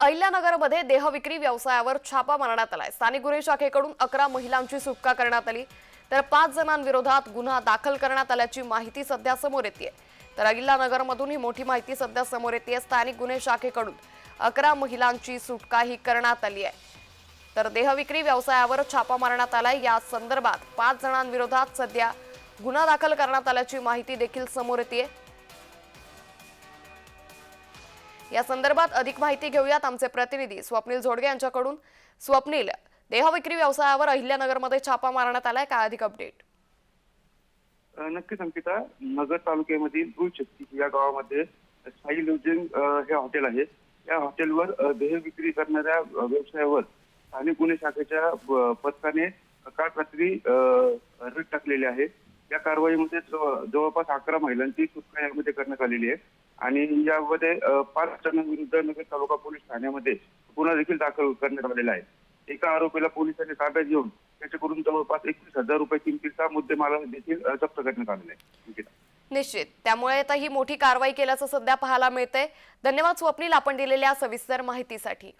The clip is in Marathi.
अहिल्यानगरमध्ये देहविक्री व्यवसायावर छापा मारण्यात आलाय. स्थानिक गुन्हे शाखेकडून अकरा महिलांची सुटका करण्यात आली. तर पाच जणांविरोधात गुन्हा दाखल करण्यात आल्याची माहिती सध्या समोर येते तर अहिल्यानगरमधून ही मोठी माहिती सध्या समोर येते स्थानिक गुन्हे शाखेकडून अकरा महिलांची सुटका ही करण्यात आली आहे. तर देहविक्री व्यवसायावर छापा मारण्यात आलाय. या संदर्भात पाच जणांविरोधात सध्या गुन्हा दाखल करण्यात आल्याची माहिती देखील समोर येते या संदर्भात अधिक माहिती घेऊयात आमचे प्रतिनिधी स्वप्नील झोडगे यांच्याकडून. स्वप्नील देहविक्री व्यवसायावर अहिल्यानगरमध्ये छापा मारण्यात आलाय. काय अधिक अपडेट नक्कीच अंकिता. नगर तालुक्यामधील या गावामध्ये साई लुजिंग हे हॉटेल आहे. या हॉटेलवर देह विक्री करणाऱ्या व्यवसायावर स्थानिक गुन्हे शाखेच्या पथकाने काल रात्री रेट टाकलेले आहे. या कारवाईमध्ये जवळ- जवळपास अकरा महिलांची सुटका यामध्ये करण्यात आलेली आहे. आणि यामध्ये अ, पाच जणांविरुद्ध नगर तालुका पोलीस ठाण्यामध्ये गुन्हा देखील दाखल करण्यात आलेला आहे. एका आरोपीला पोलिसांनी ताब्यात घेऊन त्याच्याकडून जवळपास एकवीस हजार रुपये किमतीचा मुद्देमाला देखील अ, जप्त करण्यात आलेला आहे. अंकिता निश्चित. त्यामुळे आता ही मोठी कारवाई केल्याचं सध्या पाहायला मिळतंय. धन्यवाद स्वप्नील आपण दिलेल्या सविस्तर माहितीसाठी.